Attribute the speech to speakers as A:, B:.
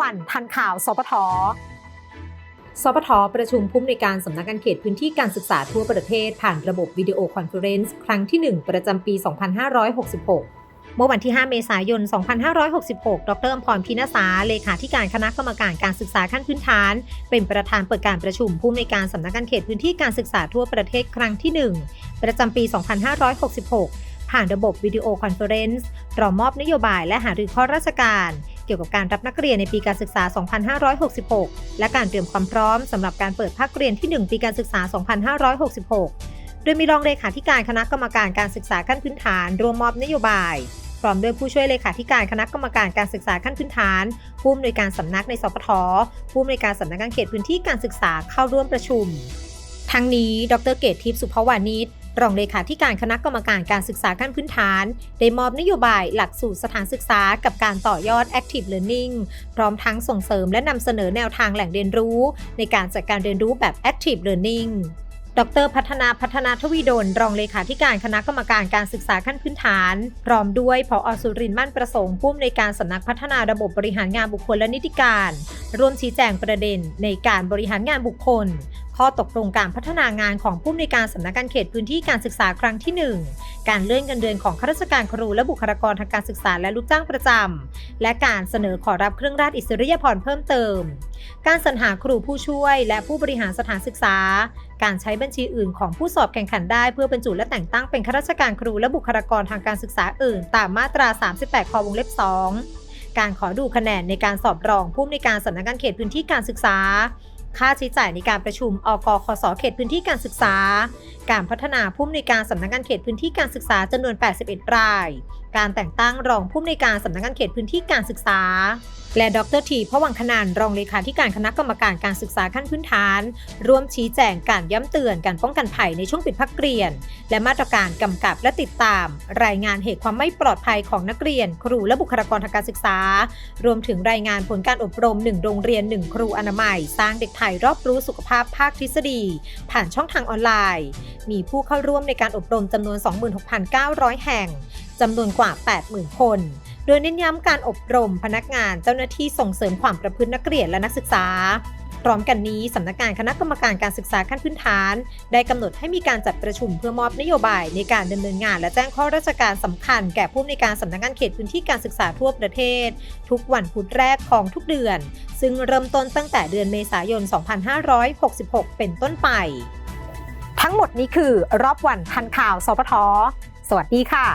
A: วันทันข่าว สปท
B: สปท ประชุมผู้อำนวยการสำนักงานเขตพื้นที่การศึกษาทั่วประเทศ ผ่านระบบวิดีโอคอนเฟอเรนซ์ครั้งที่ 1 ประจำปี 2566เมื่อวันที่ 5 เมษายน 2566 ดรอมพรพินาสา เลขาธิการคณะกรรมการการศึกษาขั้นพื้นฐาน เป็นประธานเปิดการประชุมผู้อำนวยการสำนักงานเขตพื้นที่การศึกษาทั่วประเทศครั้งที่ 1 ประจำปี 2566 ผ่านระบบวิดีโอคอนเฟอเรนซ์รอมอบนโยบายและหารือข้อราชการ เกี่ยวกับการรับนักเรียนในปีการศึกษา 2566 และการเตรียมความพร้อมสำหรับการเปิดภาคเรียนที่ 1 ปีการศึกษา 2566 โดยมีรองเลขาธิการคณะกรรมการการศึกษาขั้นพื้นฐานรวมมอบนโยบาย พร้อมด้วยผู้ช่วยเลขาธิการคณะกรรมการการศึกษาขั้นพื้นฐาน ผู้อำนวยการสำนักในสปทผู้อำนวยการสำนักงานเขตพื้นที่การศึกษาเข้าร่วมประชุม ทั้งนี้ ดร เกตทิพย์สุภวานิช รองเลขาธิการคณะกรรมการการศึกษาขั้นพื้นฐาน ได้มอบนโยบายหลักสูตรสถานศึกษากับการต่อยอด Active Learning พร้อมทั้งส่งเสริมและนำเสนอแนวทางแหล่งเรียนรู้ ในการจัดการเรียนรู้แบบ Active Learning ดรพัฒนาพัฒนาทวีดลรองเลขาธิการคณะกรรมการการศึกษาขั้นพื้นฐาน พร้อมด้วยผออสุรินมั่นประสงค์ผู้อำนวยการสำนักพัฒนาระบบบริหารงานบุคคลและนิติการ ร่วมชี้แจงประเด็นในการบริหารงานบุคคล ข้อตกลงการพัฒนางานของผู้อำนวยการสำนักงานเขตพื้นที่การศึกษาครั้งที่ 1 การเลื่อนเงินเดือนของข้าราชการครูและบุคลากรทางการศึกษาและลูกจ้างประจำ และการเสนอขอรับเครื่องราชอิสริยาภรณ์เพิ่มเติม การสรรหาครูผู้ช่วยและผู้บริหารสถานศึกษา การใช้บัญชีอื่นของผู้สอบแข่งขันได้เพื่อบรรจุและแต่งตั้งเป็นข้าราชการครูและบุคลากรทางการศึกษาอื่น ตามมาตรา 38ควงเล็บ 2 การขอดูคะแนนในการสอบรองผู้อำนวยการสำนักงานเขตพื้นที่การศึกษา ค่าใช้จ่ายในการประชุมอกคสเขตพื้นที่การศึกษา การพัฒนาผู้อำนวยการสำนักงานเขตพื้นที่การศึกษาจำนวน 81 ราย การแต่งตั้งรองผู้อำนวยการสำนักงานเขตพื้นที่การศึกษา และดรทีพวังคณานรองเลขาธิการคณะกรรมการการศึกษาขั้นพื้นฐาน ร่วมชี้แจงการย้ำเตือนการป้องกันภัยในช่วงปิดพักเรียน และมาตรการกำกับและติดตาม รายงานเหตุความไม่ปลอดภัยของนักเรียน ครูและบุคลากรทางการศึกษา รวมถึงรายงานผลการอบรม 1 โรงเรียน 1 ครูอนามัย สร้างเด็กไทยรอบรู้สุขภาพภาคทฤษฎี ผ่านช่องทางออนไลน์ มีผู้เข้าร่วมในการอบรมจำนวน 26,900 แห่งจำนวนกว่า 80,000 คน โดยเน้นย้ำการอบรมพนักงานเจ้าหน้าที่ส่งเสริมความประพฤตินักเรียนและนักศึกษา พร้อมกันนี้สำนักงานคณะกรรมการการศึกษาขั้นพื้นฐาน ได้กำหนดให้มีการจัดประชุมเพื่อมอบนโยบายในการดำเนินงานและแจ้งข้อราชการสำคัญ แก่ผู้ในการสำนักงานเขตพื้นที่การศึกษาทั่วประเทศ ทุกวันพุธแรกของทุกเดือน ซึ่งเริ่มต้นตั้งแต่เดือนเมษายน 2566 เป็นต้นไป
A: ทั้งหมดนี้คือรอบวันทันข่าวสปทสวัสดีค่ะ